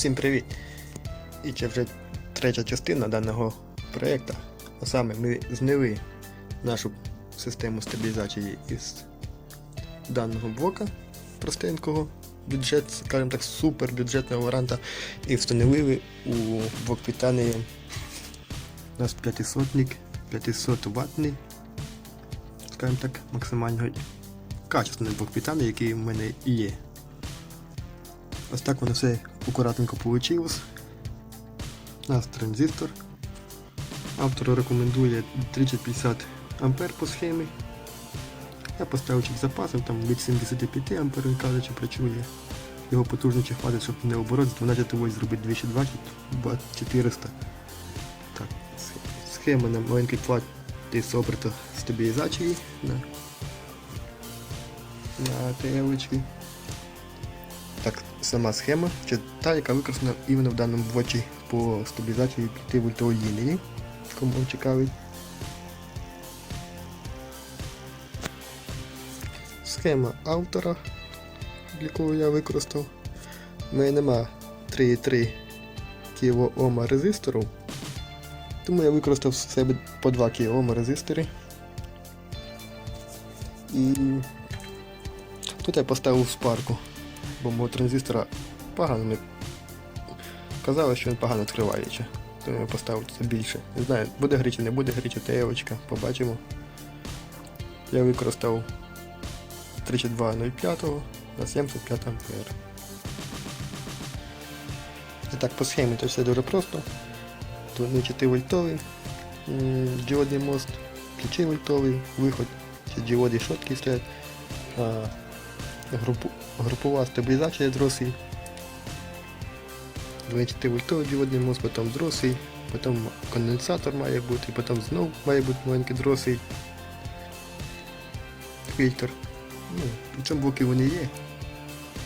Всім привіт! І це вже третя частина даного проєкту. А саме ми зняли нашу систему стабілізації із даного блока простенького бюджет, скажімо так, супер бюджетного варіанта і встановили у блок питання у нас 500-ник, 500 ваттний, скажімо так, максимально качественний блок питання, який в мене є. Ось так воно все акуратненько вийшло. У нас транзистор. Автор рекомендує 3050 ампер по схемі. Я поставив чек запасом, там від 75 ампер, каже, чи працює. Його потужності хватить, щоб не оборот з 12 вольт зробити 220, 400. Так, схема на маленькій платі з оберту стабілізації на, на ТЛ. Сама схема, чи та, яка використана іменно в даному блоці по стабілізації 5 вольтової лінії. Кому цікавить. Схема автора, для кого я використав. У мене нема 3,3 кОм резистору. Тому я використав в себе по 2 кОм резистори. І тут я поставив спарку бо мого транзистора погано не казали, що він погано відкривається. То я поставив це більше. Не знаю, буде грі чи не буде грі, чи теєвочка, побачимо. Я використав 32.05 на 75 ампер. І так по схемі то все дуже просто. Тут 0,4 вольтовий діодний мост, ключі вольтовий, виход, ці діоди шотки стоять. А, групу, групова стабілізація дроси. 24 вольтовий діодний мост, потім дроси, потім конденсатор має бути, потім знов має бути маленький дроси. Фільтр. Ну, в цьому блокі вони є.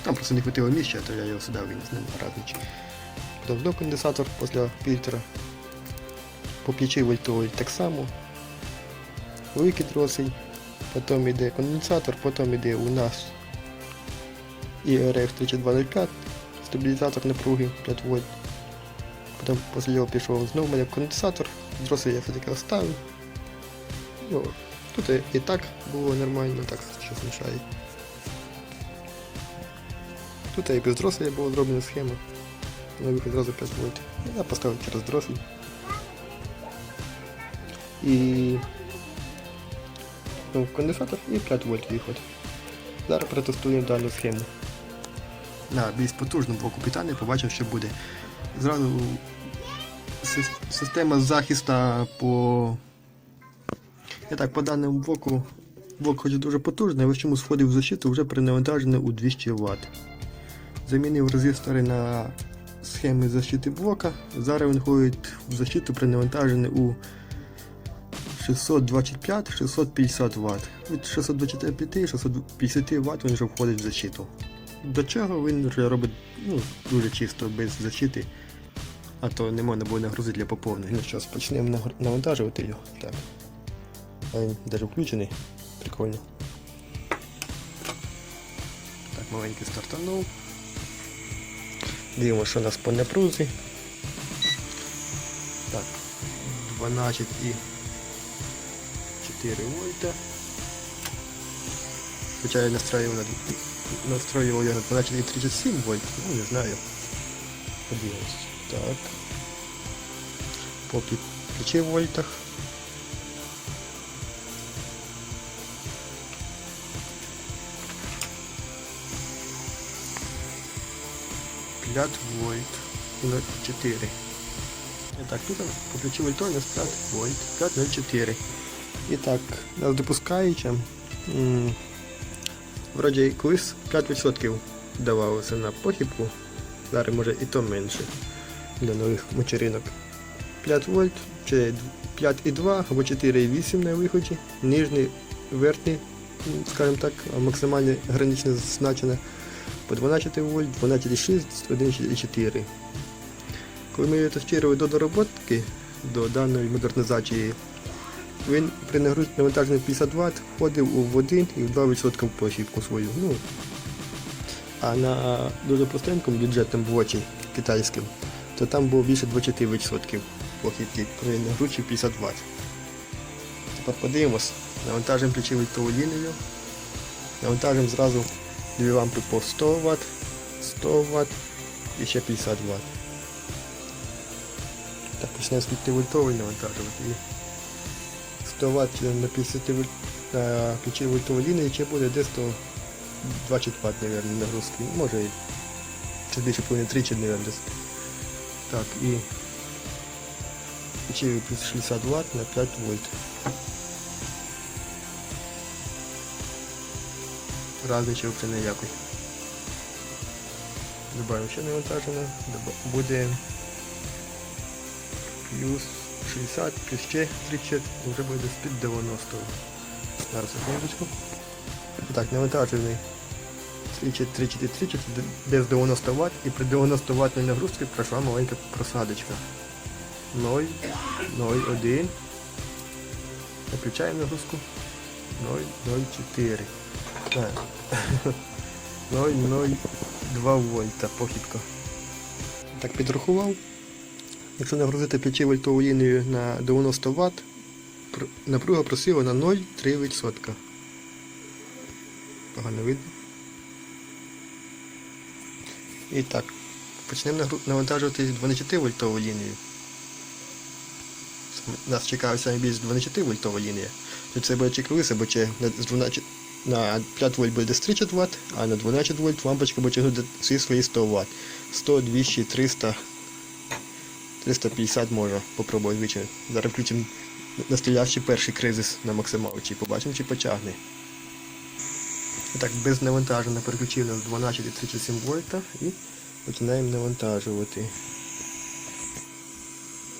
Там просто не хватило місця, то я його сюди виніс на разничі. Потім знов конденсатор після фільтра. По 5 вольтовий так само. Великий дросий. Потім йде конденсатор, потім йде у нас і RF 3205, стабілізатор напруги 5 вольт. Потім після нього пішов знову мене конденсатор, дроси я все-таки оставив. Ну, тут і, так було нормально, так щось мішає. Тут і без дроселя була зроблена схема. На виход зразу 5 вольт. Я поставив через дросель. І ну, конденсатор і 5 вольт виход. Зараз протестуємо дану схему. На більш потужному блоку питання побачимо, що буде. Зразу система захисту по. І так, по даному блоку. Блок хоч дуже потужний, але чому сходив в защиту вже перенавантажений у 200 Вт. Замінив резистори на схеми защити блока. Зараз він ходить в защиту перенавантажений у 625-650 Вт. Від 625-650 Вт він вже входить в защиту. До чого він вже робить ну, дуже чисто, без защити, а то не можна буде нагрузити для поповнення. Ну що, почнемо навантажувати його. Так. А він навіть включений. Прикольно. Так, маленький стартанув. Дивимося, що у нас по напрузі. Так, 12 і 4 вольта. Хоча я настроїв на настроїв я на 12 37 вольт, ну не знаю. Подивимось. Так. По 5 вольтах. П'ять вольт на 4. Так, тут по ключі нас 5 вольт, 5,04. І так, нас допускаючи. Вроді колись 5% давалося на похибку, зараз може і то менше для нових мочеринок. 5 вольт, чи 5,2 або 4,8 на виході, нижній, верхній, скажімо так, максимальне граничне зазначене по 12 вольт, 12,6, 1,4. Коли ми тестували до дороботки, до даної модернізації, він при нагрузці навантаженні 50 Вт входив у 1 і в 2% похибку свою. Ну, А на дуже простенькому бюджетному блоці китайському, то там було більше 20% похідки при нагрузці 50 Вт. Тепер подивимось, навантажимо ключову лінію, навантажимо зразу дві лампи по 100 Вт, 100 Вт і ще 50 Вт. Так, почнемо з 5 вольтової навантажувати. І 100 Вт на 50 вольт на ключі вольтової лінії ще буде десь то 20 Вт, мабуть, нагрузки. Може чи більше повинен 30, мабуть, десь. Так, і ключі плюс 60 Вт на 5 вольт. Разниця взагалі ніякої. Добавимо ще навантаження. Буде плюс 60, плюс ще 30, вже буде з-під 90. Зараз секундочку. Так, навантажений 30, 30 і 30, без 90 Вт і при 90 Вт нагрузці пройшла маленька просадочка. 0, 0, 1. Включаємо нагрузку. 0, 0, 4. Так. 0, 0, 2 вольта похідка. Так, підрахував. Якщо нагрузити 5 вольтову лінію на 90 Вт, напруга просила на 0,3%. Погано видно. І так, почнемо навантажувати 12 вольтову лінію. Нас цікавить саме більш 12 вольтова лінія. Тут це буде чи колиса, бо чи на, 12, на 5 вольт буде 30 Вт, а на 12 вольт лампочка буде тягнути всі свої 100 Вт. 100, 200, 300, 350 може попробувати вичити. Зараз включимо настоящий перший кризис на максималці. Побачимо, чи потягне. І Так, без навантаження переключив на 12 і 37 вольта і починаємо навантажувати.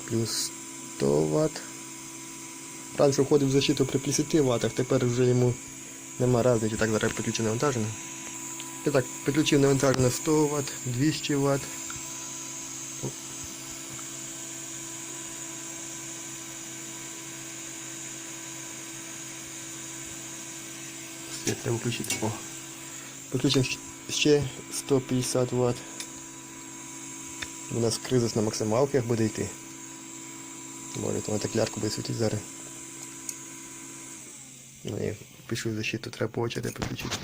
Плюс 100 Вт. Раніше входив в защиту при 50 Вт, тепер вже йому нема разниці. Так, зараз підключу навантаження. І так, підключив навантаження 100 Вт, 200 Вт. Світ треба включити. О. Підключимо ще 150 Вт. У нас кризис на максималках буде йти. Може, то так ярко буде світити зараз. Ну і пишу защиту, треба по очереди підключити.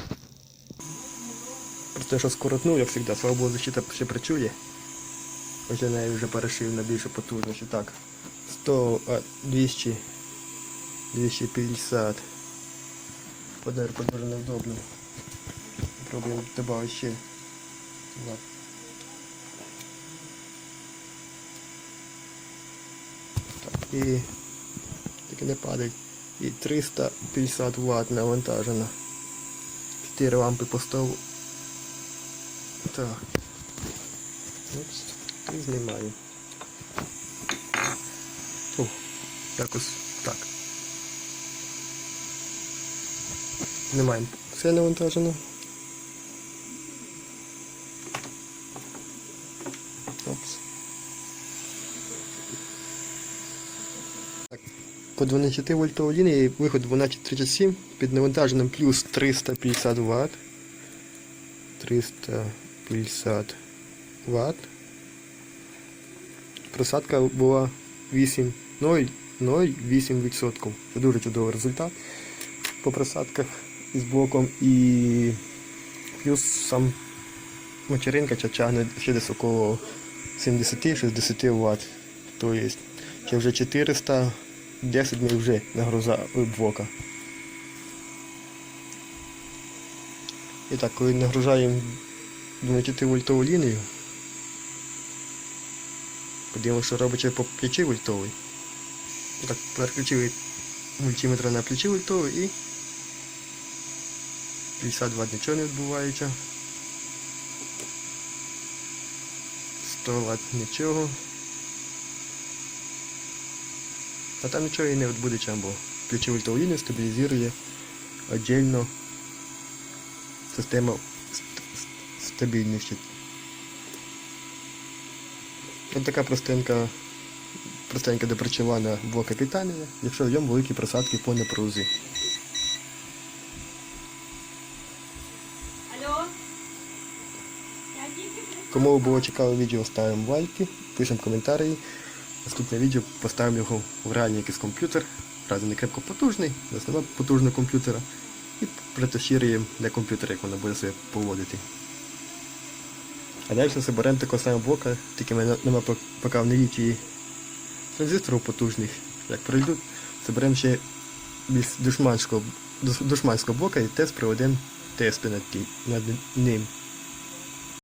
Просто я що скоротнув, як завжди, слава Богу, защита ще працює. Хоча я неї вже перешив на більшу потужність. Так, 100, а, 200, 250. Подарку дуже невдобно. Пробуємо додати ще. Так. Так, і таки не падає. І 350 Вт навантажено. 4 лампи поставив. Так. Упс. І знімаю. О, якось так. Знімаємо. Все навантажено. Опс. Так. По 12 вольтовій лінії виход 1237 під навантаженням плюс 350 Вт. 350 Вт. Просадка була 8 0,08%. Це дуже чудовий результат по просадках із блоком і плюс сам материнка тягне ще десь около 70-60 Вт. Тобто це вже 410 ми вже нагруза блока. І так, коли нагружаємо 12 вольтову лінію, подивимося, що робить по 5 вольтовій. Так, переключили мультиметр на 5 вольтовий і 50 Вт нічого не відбувається. 100 Вт нічого. А там нічого і не відбудеться, бо ключові лінію стабілізує віддільно ст- стабільності. Ось така простенька, простенька допрацьована блока питання, якщо в великі просадки по напрузі. Кому було цікаве відео, ставимо лайки, пишемо коментарі. Наступне відео поставимо його в реальний якийсь комп'ютер. Правда, не крепко потужний, основному потужного комп'ютера. І протестуємо для комп'ютера, як воно буде себе поводити. А далі зберемо такого самого блока, тільки мене нема поки в налічі транзисторів потужних. Як пройдуть, зберемо ще душманського, душманського блока і тест проведемо тести над ним.